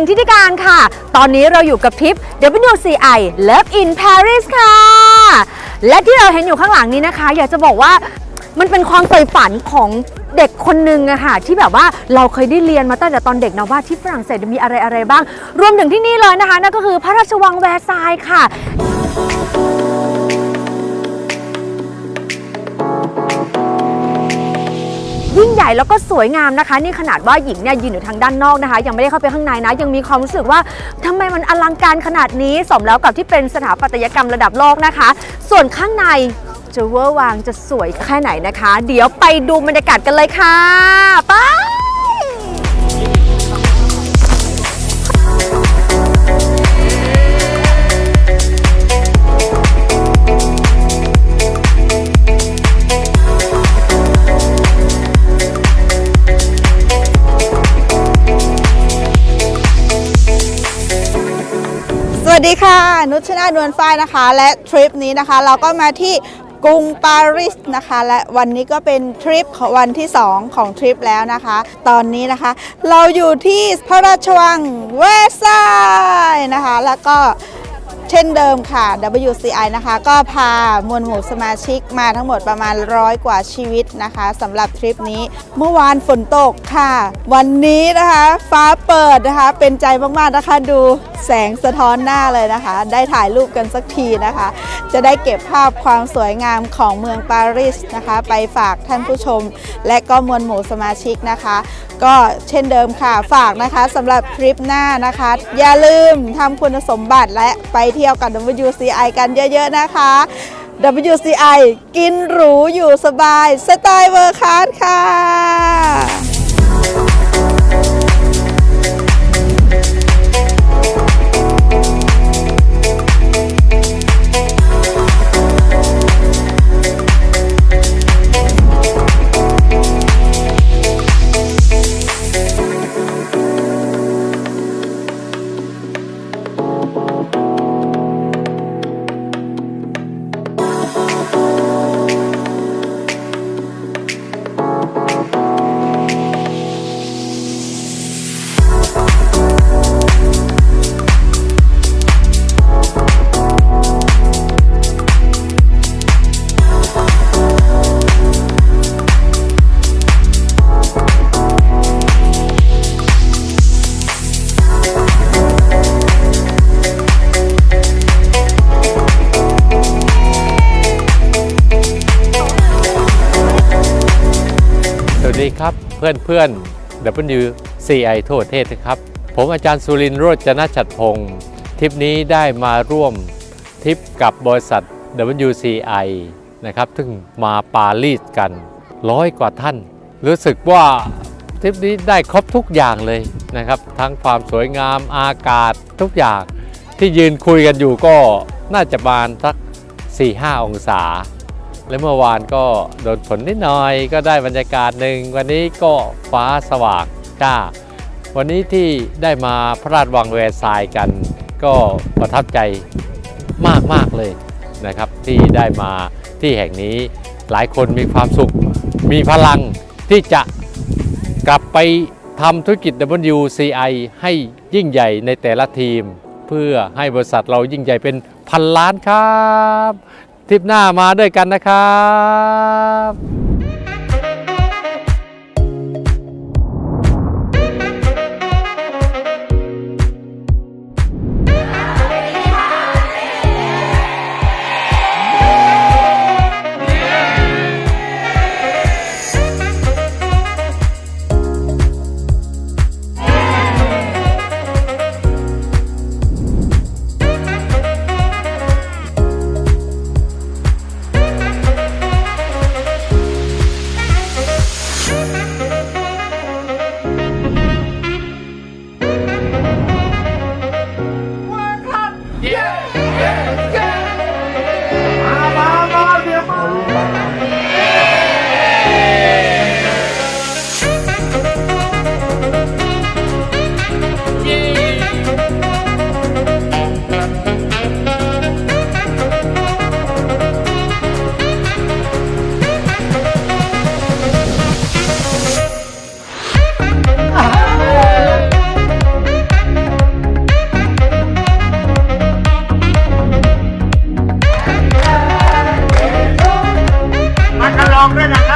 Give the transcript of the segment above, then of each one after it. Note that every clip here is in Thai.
งทิติการค่ะ ตอนนี้เราอยู่กับทริป WCI Love in Paris ค่ะ และที่เราเห็นอยู่ข้างหลังนี้นะคะ อยากจะบอกว่ามันเป็นความใฝ่ฝันของเด็กคนหนึ่งอะค่ะ ที่แบบว่าเราเคยได้เรียนมาตั้งแต่ตอนเด็กนะว่าที่ฝรั่งเศสมีอะไรอะไรบ้าง รวมถึงที่นี่เลยนะคะนั่นก็คือพระราชวังแวร์ซายน์ค่ะ ยิ่งใหญ่แล้วก็สวยงามนะคะ นี่ขนาดว่าหญิงเนี่ยยืนอยู่ทางด้านนอกนะคะ ยังไม่ได้เข้าไปข้างในนะ ยังมีความรู้สึกว่าทำไมมันอลังการขนาดนี้สมแล้วกับที่เป็นสถาปัตยกรรมระดับโลกนะคะ ส่วนข้างในจะเวอร์วางจะสวยแค่ไหนนะคะ เดี๋ยวไปดูบรรยากาศกันเลยค่ะไปส วัสดีค่ะ นุชนานวลฝ้ายนะคะ และทริปนี้นะคะ เราก็มาที่กรุงปารีสนะคะ และวันนี้ก็เป็นทริปของวันที่ 2 ของทริปแล้วนะคะ ตอนนี้นะคะ เราอยู่ที่พระราชวังเวร์ซายน์นะคะ แล้วก็ เช่นเดิมค่ะ WCI นะคะ ก็พามวลหมู่สมาชิกมาทั้งหมดประมาณร้อยกว่าชีวิตนะคะสำหรับทริปนี้ เมื่อวานฝนตกค่ะ วันนี้นะคะ ฟ้าเปิดนะคะ เป็นใจมากๆนะคะ ดูแสงสะท้อนหน้าเลยนะคะ ได้ถ่ายรูปกันสักทีนะคะ จะได้เก็บภาพความสวยงามของเมืองปารีสนะคะ ไปฝากท่านผู้ชม และก็มวลหมู่สมาชิกนะคะ ก็เช่นเดิมค่ะฝากนะคะสำหรับทริปหน้านะคะ อย่าลืมทำคุณสมบัติและไปเที่ยวกับ WCI กันเยอะๆนะคะ WCI กินหรูอยู่สบายสไตล์เวอร์คัสค่ะ เพื่อนเพื่อน WCI ทั่วประเทศนะครับ ผมอาจารย์สุรินทร์โรจนชัดพงศ์ทริปนี้ได้มาร่วมทริปกับบริษัท WCI นะครับ ซึ่งมาปารีสกันร้อยกว่าท่าน รู้สึกว่าทริปนี้ได้ครบทุกอย่างเลยนะครับ ทั้งความสวยงามอากาศทุกอย่างที่ยืนคุยกันอยู่ก็น่าจะประมาณสัก 4-5 องศา และเมื่อวานก็โดนฝนนิดหน่อยก็ได้บรรยากาศหนึ่งวันนี้ก็ฟ้าสว่างจ้า วันนี้ที่ได้มาพระราชวังแวร์ซายกัน ก็ประทับใจมากมากเลยนะครับ ที่ได้มาที่แห่งนี้หลายคนมีความสุข มีพลังที่จะกลับไปทำธุรกิจ WCI ให้ยิ่งใหญ่ในแต่ละทีม เพื่อให้บริษัทเรายิ่งใหญ่เป็นพันล้านครับ ทริปหน้ามาด้วยกันนะครับ มา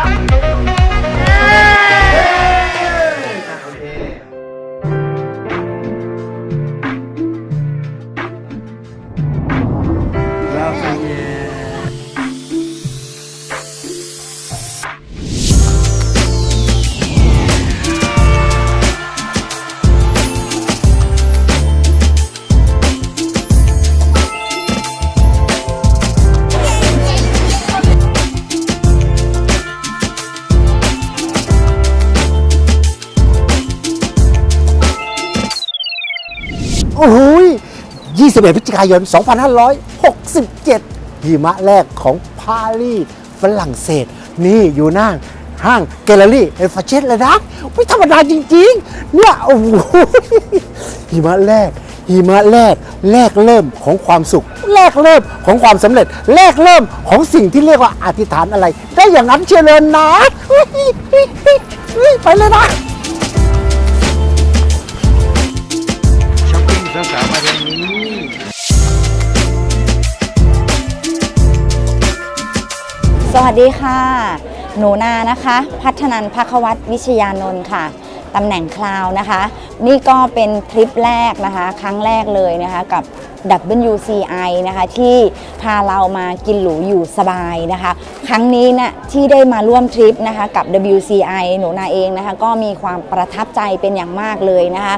โอ้โห21พฤศจิกายน 2567 หิมะแรกของปารีสฝรั่งเศส นี่อยู่หน้าห้างแกลเลอรี่เอฟเชสเลยนะไม่ธรรมดาจริงๆ เนี่ยโอ้โหหิมะแรกหิมะแรกแรกเริ่มของความสุข แรกเริ่มของความสำเร็จ แรกเริ่มของสิ่งที่เรียกว่าอธิษฐานอะไร ได้อย่างนั้นเชียวเลยนะ ไปเลยนะ ช้อปปิ้งสาวมาทางนี้สวัสดีค่ะ หนูนานะคะ พัฒนันพักวัตวิชยานนท์ค่ะตำแหน่งคลาวนะคะ นี่ก็เป็นทริปแรกนะคะ ครั้งแรกเลยนะคะกับ WCI นะคะที่พาเรามากินหรูอยู่สบายนะคะ ครั้งนี้นะที่ได้มาร่วมทริปนะคะกับ WCI หนูนาเองนะคะ ก็มีความประทับใจเป็นอย่างมากเลยนะคะ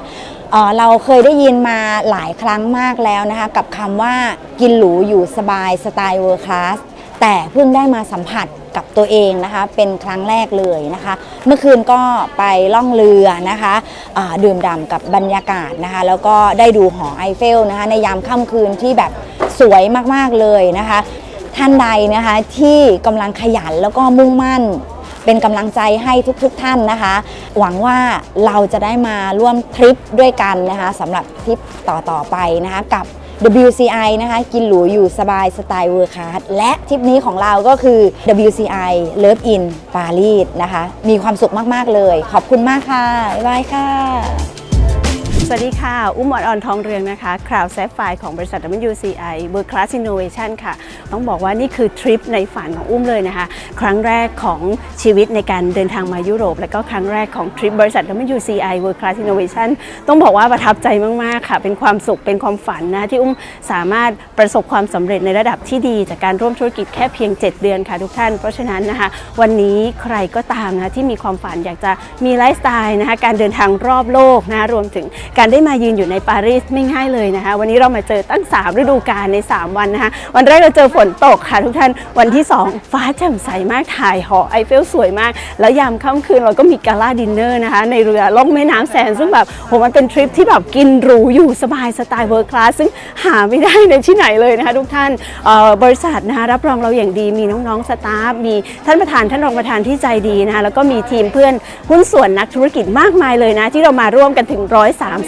เราเคยได้ยินมาหลายครั้งมากแล้วนะคะกับคำว่ากินหรูอยู่สบายสไตล์เวอร์คลาสแต่เพิ่งได้มาสัมผัสกับตัวเองนะคะ เป็นครั้งแรกเลยนะคะ เมื่อคืนก็ไปล่องเรือนะคะะดื่มด่ำกับบรรยากาศนะคะ แล้วก็ได้ดูหอไอเฟลนะคะ ในยามค่ำคืนที่แบบสวยมากๆเลยนะคะ ท่านใดนะคะที่กำลังขยันแล้วก็มุ่งมั่น เป็นกำลังใจให้ทุกๆทท่านนะคะ หวังว่าเราจะได้มาร่วมทริปด้วยกันนะคะสำหรับทริปต่อๆไปนะคะกับ WCI นะคะกินหรูอยู่สบายสไตล์เวอร์คาร์ดและทริปนี้ของเราก็คือ WCI Love in Paris นะคะ มีความสุขมาก ๆ เลย ขอบคุณมากค่ะ บ๊ายบายค่ะ วัสดีค่ะ อุ้มออนออนทองเรืองนะคะคราวแซฟไฟของบริษัท WCI World Class Innovation ค่ะ ต้องบอกว่านี่คือทริปในฝันของอุ้มเลยนะคะ ครั้งแรกของชีวิตในการเดินทางมายุโรป และก็ครั้งแรกของทริปบริษัท WCI World Class Innovation ต้องบอกว่าประทับใจมาก ๆ ค่ะ เป็นความสุขเป็นความฝันนะที่อุ้มสามารถประสบความสำเร็จในระดับที่ดี จากการร่วมธุรกิจแค่เพียง 7 เดือนค่ะทุกท่าน เพราะฉะนั้นนะคะวันนี้ใครก็ตามนะที่มีความฝันอยากจะมีไลฟ์สไตล์นะคะการเดินทางรอบโลกนะรวมถึงการการได้มายืนอยู่ในปารีสไม่ง่ายเลยนะคะ วันนี้เรามาเจอตั้ง 3 ฤดูกาลใน 3 วันนะคะ วันแรกเราเจอฝนตกค่ะทุกท่าน วันที่ 2 ฟ้าแจ่มใสมากถ่ายหอไอเฟลสวยมาก แล้วยามค่ำคืนเราก็มีกาล่าดินเนอร์นะคะ ในเรือล่องแม่น้ำแสนซึ่งแบบโหมันเป็นทริปที่แบบกินหรูอยู่สบายสไตล์เวิร์คลาสซึ่งหาไม่ได้ในที่ไหนเลยนะคะทุกท่านบริษัทนะคะรับรองเราอย่างดีมีน้องๆสตาฟมีท่านประธานท่านรองประธานที่ใจดีนะคะแล้วก็มีทีมเพื่อนหุ้นส่วนนักธุรกิจมากมายเลยนะที่เรามาร่วมกันถึง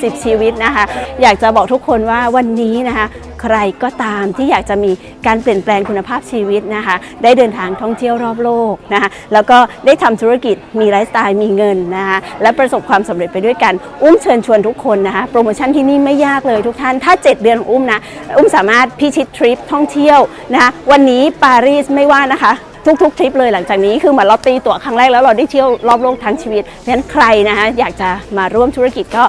30 ชีวิตนะคะ อยากจะบอกทุกคนว่าวันนี้นะคะใครก็ตามที่อยากจะมีการเปลี่ยนแปลงคุณภาพชีวิตนะคะ ได้เดินทางท่องเที่ยวรอบโลกนะคะแล้วก็ได้ทำธุรกิจมีไลฟ์สไตล์มีเงินนะคะและประสบความสำเร็จไปด้วยกัน อุ้มเชิญชวนทุกคนนะคะโปรโมชั่นที่นี่ไม่ยากเลยทุกท่านถ้า 7 เดือนของอุ้มนะอุ้มสามารถพิชิตทริปท่องเที่ยวนะคะวันนี้ปารีสไม่ว่านะคะทุกๆทริปเลยหลังจากนี้คือเหมือนเราตีตั๋วครั้งแรกแล้วเราได้เที่ยวรอบโลกทั้งชีวิตเพราะฉะนั้นใครนะคะอยากจะมาร่วมธุรกิจก็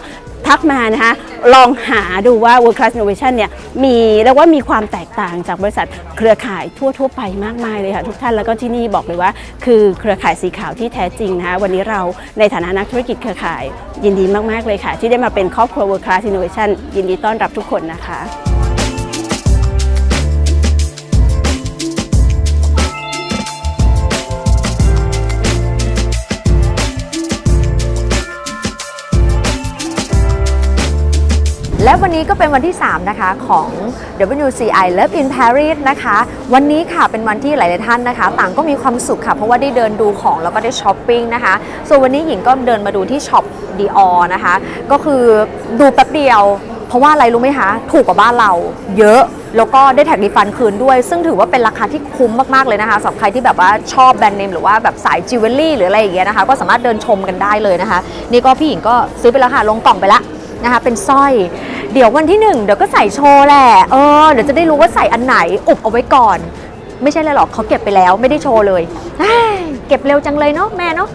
ทักมานะคะ ลองหาดูว่า World Class Innovation เนี่ยมีเรียกว่ามีความแตกต่างจากบริษัทเครือข่ายทั่ว ๆ ไปมากมายเลยค่ะทุกท่านแล้วก็ที่นี่บอกเลยว่า คือเครือข่ายสีขาวที่แท้จริงนะคะวันนี้เราในฐานะนักธุรกิจเครือข่ายยินดีมาก ๆ เลยค่ะ ที่ได้มาเป็นครอบครัว World Class Innovation ยินดีต้อนรับทุกคนนะคะ และวันนี้ก็เป็นวันที่ 3 นะคะของ WCI Love in Paris นะคะ วันนี้ค่ะเป็นวันที่หลาย ๆ ท่านนะคะ ต่างก็มีความสุขค่ะ เพราะว่าได้เดินดูของแล้วก็ได้ช้อปปิ้งนะคะ ส่วนวันนี้หญิงก็เดินมาดูที่ช็อป Dior นะคะ ก็คือดูแป๊บเดียว เพราะว่าอะไรรู้ไหมคะ ถูกกว่าบ้านเราเยอะแล้วก็ได้แท็กรีฟันคืนด้วย ซึ่งถือว่าเป็นราคาที่คุ้มมาก ๆ เลยนะคะสำหรับใครที่แบบว่าชอบแบรนด์เนมหรือว่าแบบสายจิวเวลรี่หรืออะไรอย่างเงี้ยนะคะ ก็สามารถเดินชมกันได้เลยนะคะ นี่ก็พี่หญิงก็ซื้อไปแล้วค่ะลงกล่องไปละ นะคะเป็นสร้อย เดี๋ยววันที่หนึ่งเดี๋ยวก็ใส่โชว์แหละเออเดี๋ยวจะได้รู้ว่าใส่อันไหนอุบเอาไว้ก่อน ไม่ใช่เลยหรอกเขาเก็บไปแล้วไม่ได้โชว์เลยเฮ้ยเก็บเร็วจังเลยเนาะแม่เนาะ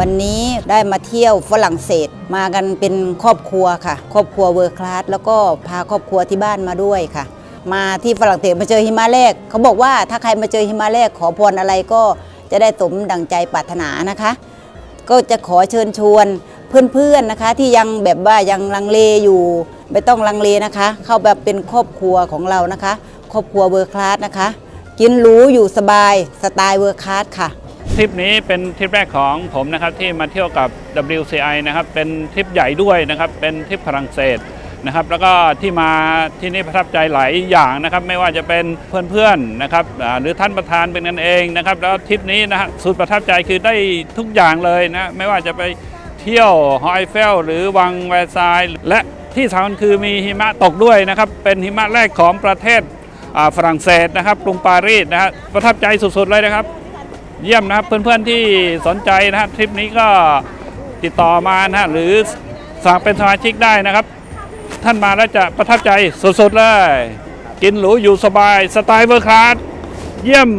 วันนี้ได้มาเที่ยวฝรั่งเศส มากันเป็นครอบครัวค่ะ ครอบครัวเวอร์คลาสแล้วก็พาครอบครัวที่บ้านมาด้วยค่ะ มาที่ฝรั่งเศสมาเจอหิมะแรก เขาบอกว่าถ้าใครมาเจอหิมะแรกขอพรอะไรก็จะได้สมดังใจปรารถนานะคะ ก็จะขอเชิญชวนเพื่อนๆนะคะ ที่ยังแบบว่ายังลังเลอยู่ ไม่ต้องลังเลนะคะ เข้าแบบเป็นครอบครัวของเรานะคะ ครอบครัวเวอร์คลาสนะคะ กินหรูอยู่สบายสไตล์เวอร์คลาสค่ะ ทริปนี้เป็นทริปแรกของผมนะครับที่มาเที่ยวกับ WCI นะครับเป็นทริปใหญ่ด้วยนะครับเป็นทริปฝรั่งเศสนะครับแล้วก็ที่มาที่นี่ประทับใจหลายอย่างนะครับไม่ว่าจะเป็นเพื่อนๆนะครับหรือท่านประธานเป็นกันเองนะครับแล้วทริปนี้นะฮะสุดประทับใจคือได้ทุกอย่างเลยนะไม่ว่าจะไปเที่ยวหอไอเฟลหรือวังแวร์ซายและที่สำคัญคือมีหิมะตกด้วยนะครับเป็นหิมะแรกของประเทศฝรั่งเศสนะครับกรุงปารีสนะฮะประทับใจสุดๆเลยนะครับ เยี่ยมนะครับเพื่อนๆที่สนใจนะฮะทริปนี้ก็ติดต่อมานะฮะหรือสมัครเป็นสมาชิกได้นะครับ ท่านมาแล้วจะประทับใจสุดๆเลย กินหรูอยู่สบายสไตล์เวอร์คลาสเยี่ยม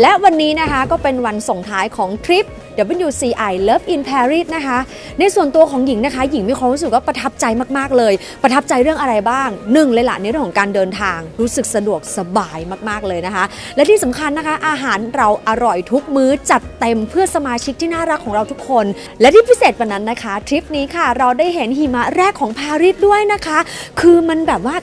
และวันนี้นะคะก็เป็นวันส่งท้ายของทริป WCI Love in Paris นะคะ ในส่วนตัวของหญิงนะคะ หญิงมีความรู้สึกว่าประทับใจมาก ๆ เลย ประทับใจเรื่องอะไรบ้างหนึ่งเลยล่ะในเรื่องของการเดินทาง รู้สึกสะดวกสบายมาก ๆ เลยนะคะ และที่สำคัญนะคะ อาหารเราอร่อยทุกมื้อจัดเต็มเพื่อสมาชิกที่น่ารักของเราทุกคน และที่พิเศษกว่านั้นนะคะทริปนี้ค่ะ เราได้เห็นหิมะแรกของปารีสด้วยนะคะ คือมันแบบว่า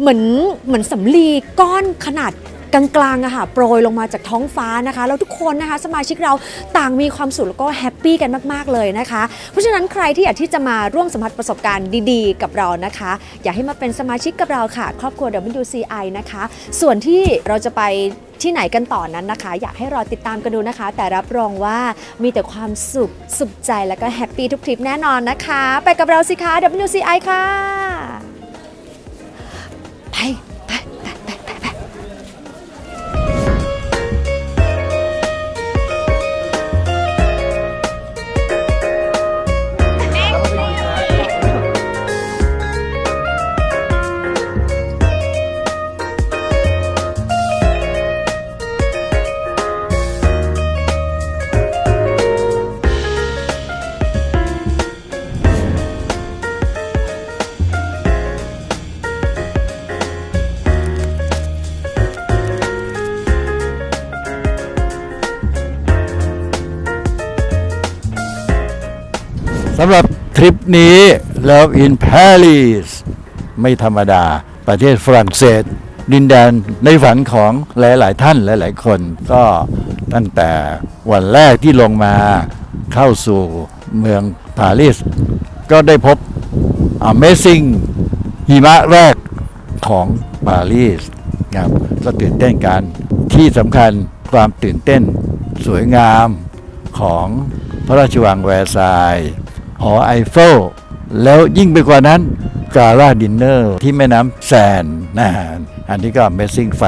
เหมือนเหมือนสำลีก้อนขนาด กลางๆอะค่ะโปรยลงมาจากท้องฟ้านะคะแล้วทุกคนนะคะ สมาชิกเราต่างมีความสุขแล้วก็แฮปปี้กันมากๆเลยนะคะ เพราะฉะนั้นใครที่อยากที่จะมาร่วมสัมผัสประสบการณ์ดีๆ กับเรานะคะ อยากให้มาเป็นสมาชิกกับเราค่ะ ครอบครัว WCI นะคะ ส่วนที่เราจะไปที่ไหนกันต่อนนั้นนะคะ อยากให้รอติดตามกันดูนะคะ แต่รับรองว่ามีแต่ความสุขสุขใจแล้วก็แฮปปี้ทุกทริปแน่นอนนะคะ ไปกับเราสิคะ WCI ค่ะ ไปไปไป ทริปนี้ Love in Paris ไม่ธรรมดา ประเทศฝรั่งเศส ดินแดนในฝันของหลาย ๆ ท่านหลาย ๆ คน ก็ตั้งแต่วันแรกที่ลงมาเข้าสู่เมืองปารีสก็ได้พบ Amazing หิมะแรกของปารีสครับก็ตื่นเต้นกันที่สำคัญความตื่นเต้นสวยงามของพระราชวังแวร์ซายน์ หอไอเฟลแล้วยิ่งไปกว่านั้นกาลาดินเนอร์ที่แม่น้ำแซนนะฮะอันนี้ก็ Amazing ไฟ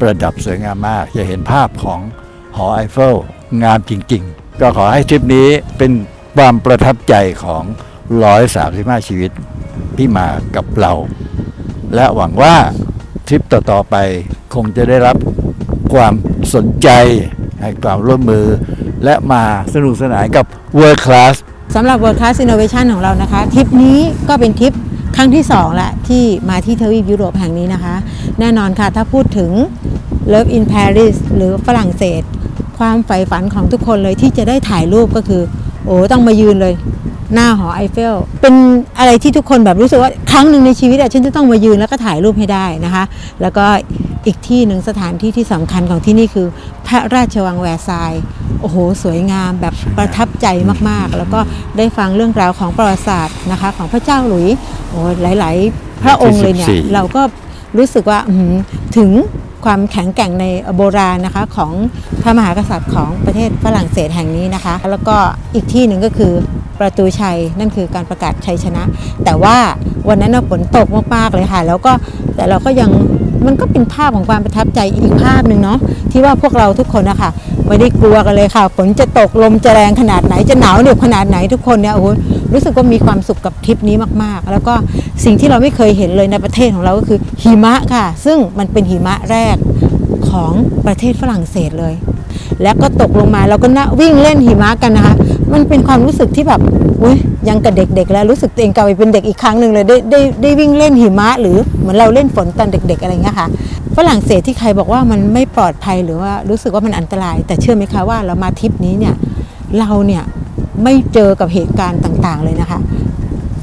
ประดับสวยงามมาก จะเห็นภาพของหอไอเฟลงามจริง ๆ ก็ขอให้ทริปนี้เป็นความประทับใจของ 135 ชีวิตที่มากับเรา และหวังว่าทริปต่อ ๆ ไปคงจะได้รับความสนใจให้ความร่วมมือ และมาสนุกสนานกับ World Class สำหรับ World Class Innovation ของเรานะคะทริปนี้ก็เป็นทริปครั้งที่2และที่มาที่ทวีปยุโรปแห่งนี้นะคะ แน่นอนค่ะถ้าพูดถึง Love in Paris หรือฝรั่งเศส ความใฝ่ฝันของทุกคนเลยที่จะได้ถ่ายรูปก็คือ โอ้ต้องมายืนเลย หน้าหอไอเฟล เป็นอะไรที่ทุกคนแบบรู้สึกว่าครั้งหนึ่งในชีวิตอะฉันจะต้องมายืนแล้วก็ถ่ายรูปให้ได้นะคะ แล้วก็ อีกที่หนึ่งสถานที่ที่สำคัญของที่นี่คือ พระราชวังแวร์ซายน์โอ้โห สวยงามแบบประทับใจมากๆ แล้วก็ได้ฟังเรื่องราวของประวัติศาสตร์นะคะ ของพระเจ้าหลุยส์โอ้หลาย ๆ พระองค์เลยเนี่ยที่14เราก็รู้สึกว่าอื้อหือถึงความแข็งแกร่งในโบราณนะคะ ของพระมหากษัตริย์ของประเทศฝรั่งเศสแห่งนี้นะคะ แล้วก็อีกที่หนึ่งก็คือประตูชัยนั่นคือการประกาศชัยชนะ แต่ว่าวันนั้นน่ะฝนตกมากๆเลยค่ะ แล้วก็แต่เราก็ยัง มันก็เป็นภาพของความประทับใจอีกภาพหนึ่งเนาะที่ว่าพวกเราทุกคนนะคะไม่ได้กลัวกันเลยค่ะฝนจะตกลมจะแรงขนาดไหนจะหนาวเหน็บขนาดไหนทุกคนเนี่ยโอ้โหรู้สึกว่ามีความสุขกับทริปนี้มากๆ แล้วก็สิ่งที่เราไม่เคยเห็นเลยในประเทศของเราก็คือหิมะค่ะ ซึ่งมันเป็นหิมะแรกของประเทศฝรั่งเศสเลย แล้วก็ตกลงมาเราก็นะวิ่งเล่นหิมะกันนะคะ มันเป็นความรู้สึกที่แบบอุ้ยยังกับเด็ก ๆ แล้วรู้สึกตัวเองกลับไปเป็นเด็กอีกครั้งหนึ่งเลยได้ได้ได้วิ่งเล่นหิมะ หรือเหมือนเราเล่นฝนตอนเด็ก ๆ อะไรเงี้ยค่ะฝรั่งเศสที่ใครบอกว่ามันไม่ปลอดภัยหรือว่ารู้สึกว่ามันอันตราย แต่เชื่อไหมคะว่าเรามาทริปนี้เนี่ยเราเนี่ยไม่เจอกับเหตุการณ์ต่างๆ เลยนะคะ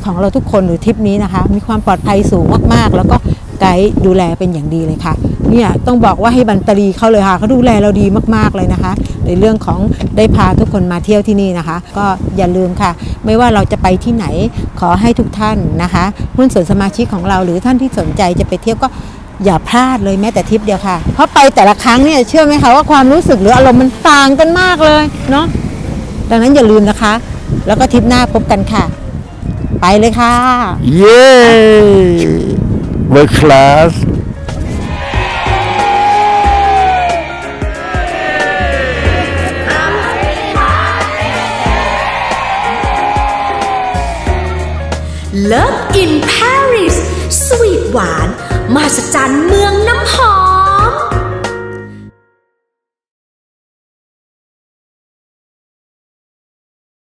ของเราทุกคนหรือทริปนี้นะคะ มีความปลอดภัยสูงมากๆ แล้วก็ไกด์ดูแลเป็นอย่างดีเลยค่ะ เนี่ยต้องบอกว่าให้บันตรีเขาเลยค่ะเขาดูแลเราดีมากๆเลยนะคะ ในเรื่องของได้พาทุกคนมาเที่ยวที่นี่นะคะ ก็อย่าลืมค่ะ ไม่ว่าเราจะไปที่ไหนขอให้ทุกท่านนะคะหุ้นส่วนสมาชิกของเราหรือท่านที่สนใจจะไปเที่ยวก็อย่าพลาดเลยแม้แต่ทริปเดียวค่ะ เพราะไปแต่ละครั้งเนี่ยเชื่อไหมคะว่าความรู้สึกหรืออารมณ์มันต่างกันมากเลยเนาะดังนั้นอย่าลืมนะคะ แล้วก็ทริปหน้าพบกันค่ะ ไปเลยค่ะ เย้ World Class Love in Paris สวีทหวาน มาสจันเมืองน้ำหอม